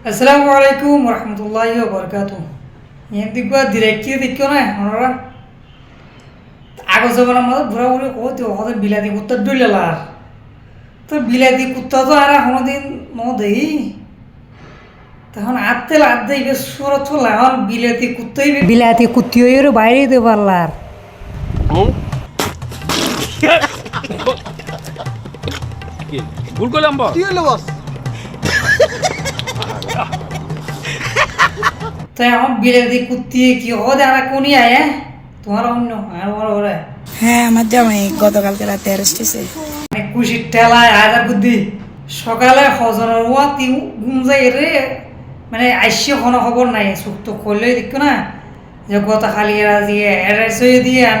আসসালামু আলাইকুম রহমতুল্লাহি বরকাত এন দিক ডিরেক্টলি দেখো না ওনারা আগর জমানার মধ্যে ঘোরা ঘুরে কত ওদের বিলাতি কুত্তা ডুলেলার তো বিলাতি কুত্তা তো আর কোনোদিন ন দেই তখন আত্তে লাদ্দে ইবে সুরত এখন বিলাতি কুত্তাই বিলাতি কুত্তিও বাইরে দিতে পারলার ভুল করলাম বস কি হলো বস তো কুত্তি কি ওদের আর কোনি আয়? তোমার অন্য আর ওরা ওরা হ্যাঁ আমার জামাই গতকালকে রাতে অ্যারেস্ট হয়েছে। মানে কুশির ঠেলায় হাজার বুদ্ধি সকালে হজনের ওয়া তিউ ঘুম যাই রে। মানে আইসি কোনো খবর নাই চোখ তো করলেই দেখো না। যে গত খালি এরা দিয়ে এরেস হয়ে দিয়ে আন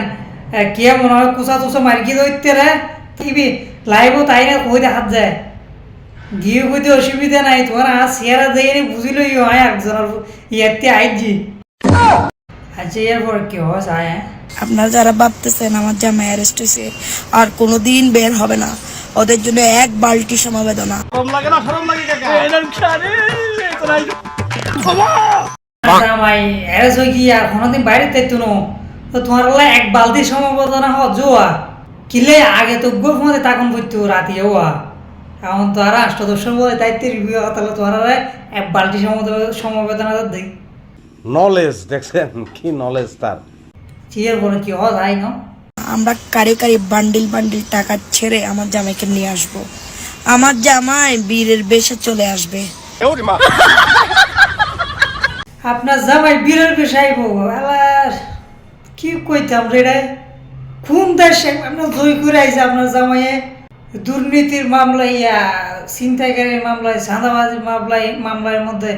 কিয়া মনে হয়? কুচা তুচা মারি গিয়ে দৈত্যে রে? টিভি লাইভও তাই না কই হাত যায়। গিয়ে কইতে অসুবিধা নাই তোমার আর সিয়ারা দিয়ে বুঝিলই হয় একজনের ইয়াতে আইজি আচ্ছা এরপর কি হয় যায় হ্যাঁ? আপনারা যারা ভাবতেছেন আমার জামাই অ্যারেস্ট হয়েছে আর কোনোদিন বের হবে না ওদের জন্য এক বালতি সমবেদনা। গরম লাগে না সরম লাগে কাকা। জামাই এরেস হয়ে কি আর কোনোদিন বাইরে তাইতো নো তো তোমার এক বালতি সমবেদনা হ জোয়া কিলে আগে তো গো ফোনে তাকন করতো রাতি হওয়া। এখন তো আর অষ্টদশের বলে দায়িত্বে রিভিউ তাহলে আর এক বালতি সমবেদনা সমবেদনা তো দেই। নলেজ দেখছেন? কি নলেজ তার? চিয়ার বলে কি হয় যাই না আমরা কারি কারি বান্ডিল বান্ডিল টাকা ছেড়ে আমার জামাইকে নিয়ে আসব। আমার জামাই বীরের বেশে চলে আসবে। আপনার জামাই বীরের পেশাইব আলার কি কইতাম রে রে? কোন দেশে আপনার জয় করে আইছে আপনার জামাইয়ে। দুর্নীতির মামলায়, ইয়া, ছিনতাইকারীর মামলায় চাঁদাবাজির মামলায়, মামলার মধ্যে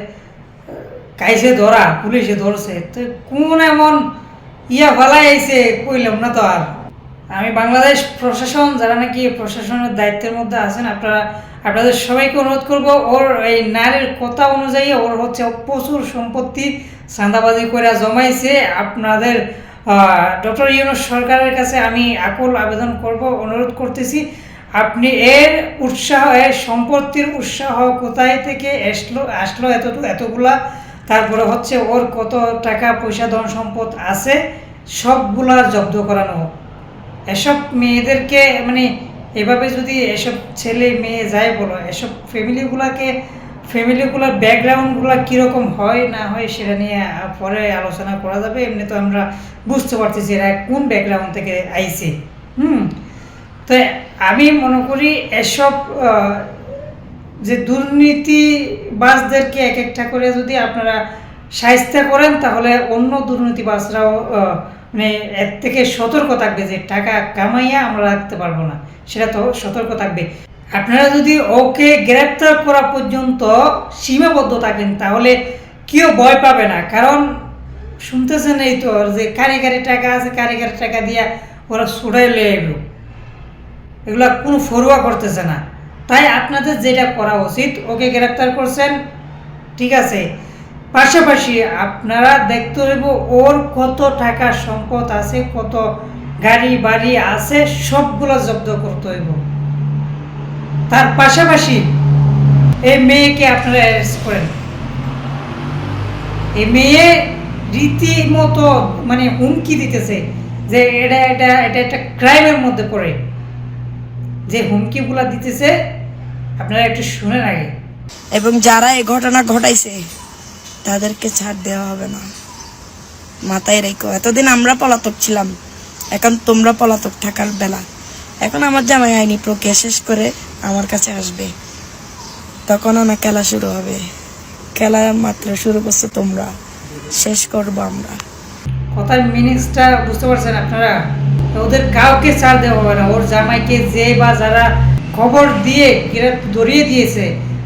কাইছে ধরা, পুলিশে ধরছে। তো কোন এমন ইয়া ভালাই আইছে কইলাম না তো আর। আমি বাংলাদেশ প্রশাসন, যারা নাকি প্রশাসনের দায়িত্বের মধ্যে আছেন, আপনারা, আপনাদের সবাইকে অনুরোধ করব, ওর এই নারীর কথা অনুযায়ী ওর হচ্ছে প্রচুর সম্পত্তি চাঁদাবাজি করে জমাইছে। আপনাদের ডক্টর ইউনুস সরকারের কাছে আমি আকুল আবেদন করব, অনুরোধ করতেছি। আপনি এর উৎসাহ, এর সম্পত্তির উৎসাহ কোথায় থেকে আসলো আসলো এতটুকু এতগুলা? তারপরে হচ্ছে ওর কত টাকা পয়সা ধন সম্পদ আছে, সবগুলা জব্দ করানো হোক। এসব মেয়েদেরকে মানে এভাবে যদি এসব ছেলে মেয়ে যায় বলো, এসব ফ্যামিলিগুলাকে, ফ্যামিলিগুলোর ব্যাকগ্রাউন্ডগুলো কীরকম হয়, না হয় সেটা নিয়ে পরে আলোচনা করা যাবে, এমনি তো আমরা বুঝতে পারছি যে এরা কোন ব্যাকগ্রাউন্ড থেকে আইছে। হুম? তো আমি মনে করি এসব যে দুর্নীতিবাজদেরকে এক একটা করে যদি আপনারা সাহিত্য করেন, তাহলে অন্য দুর্নীতিবাজরাও মানে এর থেকে সতর্ক থাকবে যে টাকা কামাইয়া আমরা রাখতে পারব না। সেটা তো সতর্ক থাকবে। আপনারা যদি ওকে গ্রেপ্তার করা পর্যন্ত সীমাবদ্ধ থাকেন, তাহলে কেউ ভয় পাবে না। কারণ শুনতেছেন এই তো, যে কারিগারি টাকা আছে, কারিগারি টাকা দিয়া ওরা ছুটাই লয়ে এগুলা কোনো ফরোয়া করতেছে না। তাই আপনাদের যেটা করা উচিত, ওকে গ্রেপ্তার করছেন, ঠিক আছে। পাশাপাশি আপনারা দেখতে হইব ওর কত টাকা সম্পদ আছে, কত গাড়ি বাড়ি আছে, সবগুলো জব্দ করতে হইব। তার পাশাপাশি এই মেয়েকে আপনারা অ্যারেস্ট করেন। এই মেয়ে রীতিমতো মানে হুমকি দিতেছে যে এটা এটা এটা একটা ক্রাইমের মধ্যে পড়ে। যে হুমকিগুলা দিতেছে আপনারা একটু শুনেন আগে। এবং যারা এই ঘটনা ঘটাইছে তাদেরকে ছাড় দেওয়া হবে না। মাথায় রেখো এতদিন আমরা পলাতক ছিলাম। এখন তোমরা পলাতক থাকার বেলা। এখন আমার জামাই আইনি প্রক্রিয়া শেষ করে আমার কাছে আসবে। তখন আমার খেলা শুরু হবে। খেলা মাত্র শুরু করছ তোমরা। শেষ করব আমরা। কথার মিনিংসটা বুঝতে পারছেন আপনারা? ওদের কাউকে ছাড় দেওয়া হবে না। ওর জামাইকে যে বা যারা খবর দিয়ে ধরিয়ে দিয়েছে,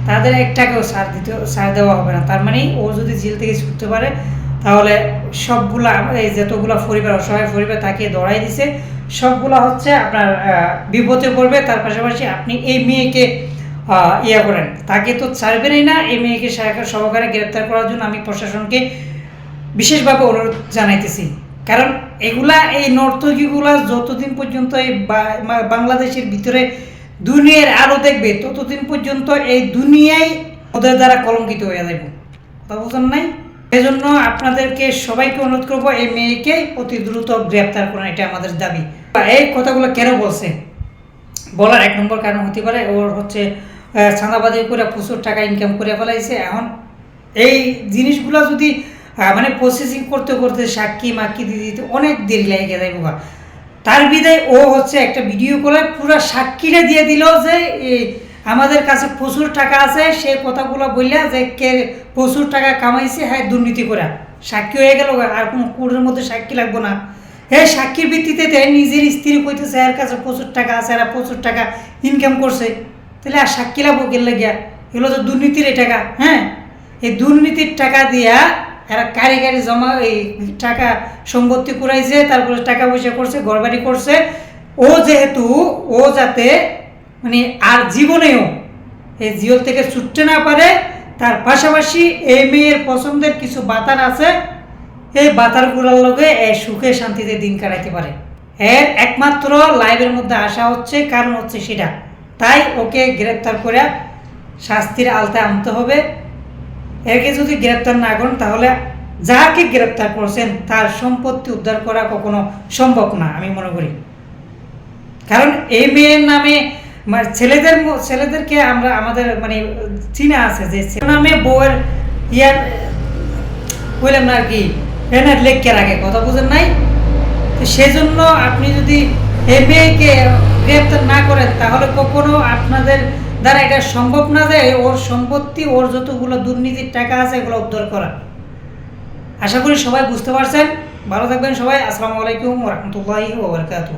তাদের একটাকেও ছাড় দিতে, ছাড় দেওয়া হবে না। তার মানে ও যদি জেল থেকে ছুটতে পারে, তাহলে সবগুলা, এই যতগুলা পরিবার, অসহায় পরিবার তাকে দড়াই দিছে, সবগুলা হচ্ছে আপনার বিপদে পড়বে। তার পাশাপাশি আপনি এই মেয়েকে ইয়ে করেন। তাকে তো ছাড়বেনই না, এই মেয়েকে সহকারে গ্রেপ্তার করার জন্য আমি প্রশাসনকে বিশেষভাবে অনুরোধ জানাইতেছি। কারণ এগুলা, এই নর্তকীগুলা যতদিন পর্যন্ত এই বাংলাদেশের ভিতরে দুনিয়ার আলো দেখবে, ততদিন পর্যন্ত এই দুনিয়ায় ওদের দ্বারা কলঙ্কিত হয়ে যাইব। কথা বুঝছেন নাই? এজন্য আপনাদেরকে সবাইকে অনুরোধ করব, এই মেয়েকে অতি দ্রুত গ্রেপ্তার করেন এটা আমাদের দাবি। এই কথাগুলো কেন বলছে? বলার এক নম্বর কারণ হতে পারে, ওর হচ্ছে চাঁদাবাজি করে প্রচুর টাকা ইনকাম করে ফেলাইছে। এখন এই জিনিসগুলো যদি মানে প্রসেসিং করতে করতে সাক্ষী, মাক্ষী দিয়ে দিতে অনেক দেরি লেগে যায় বাবা তার বিদায় ও হচ্ছে একটা ভিডিও করে পুরো সাক্ষীরা দিয়ে দিল যে আমাদের কাছে প্রচুর টাকা আছে সেই কথাগুলো বললে যে, কে প্রচুর টাকা কামাইছে হ্যাঁ দুর্নীতি করা। সাক্ষী হয়ে গেল, আর কোনো কোর্টের মধ্যে সাক্ষী লাগবো না। হ্যাঁ সাক্ষীর ভিত্তিতে নিজের স্ত্রী কইতেছে, এর কাছে প্রচুর টাকা আছে, এরা প্রচুর টাকা ইনকাম করছে। তাহলে আর সাক্ষী লাগবো গেলে গিয়া এগুলো তো দুর্নীতির টাকা হ্যাঁ? এই দুর্নীতির টাকা দিয়া এরা কারি কারি জমা এই টাকা সম্পত্তি কুড়াইছে, তারপরে টাকা পয়সা করছে, ঘরবাড়ি করছে। ও যেহেতু, ও যাতে মানে আর জীবনেও এই জিওল থেকে ছুটতে না পারে, তার পাশাপাশি এই মেয়ের পছন্দের কিছু বাতার আছে, এই বাতার বাতারগুলোর লগে এ সুখে শান্তিতে দিন কাটাইতে পারে। এর একমাত্র লাইভের মধ্যে আসা হচ্ছে, কারণ হচ্ছে সেটা। তাই ওকে গ্রেপ্তার করে শাস্তির আলতায় আনতে হবে। একে যদি গ্রেপ্তার না করেন, তাহলে যাকে গ্রেপ্তার করছেন, তার সম্পত্তি উদ্ধার করা কখনো সম্ভব না, আমি মনে করি। কারণ এই মেয়ের নামে মানে ছেলেদের ছেলেদেরকে আমরা, আমাদের মানে চিনা আছে যে নামে বউয়ের ইয়ার, বললাম না আর কি এনার লেখকে রাখে, কথা বুঝেন নাই? তো সেজন্য আপনি যদি এই মেয়েকে গ্রেপ্তার না করেন, তাহলে কখনো আপনাদের দ্বারা এটা সম্ভব না যে ওর সম্পত্তি, ওর যতগুলো দুর্নীতির টাকা আছে, এগুলো উদ্ধার করা। আশা করি সবাই বুঝতে পারছেন। ভালো থাকবেন সবাই। আসসালামু আলাইকুম রহমতুল্লাহি ওবরকাতু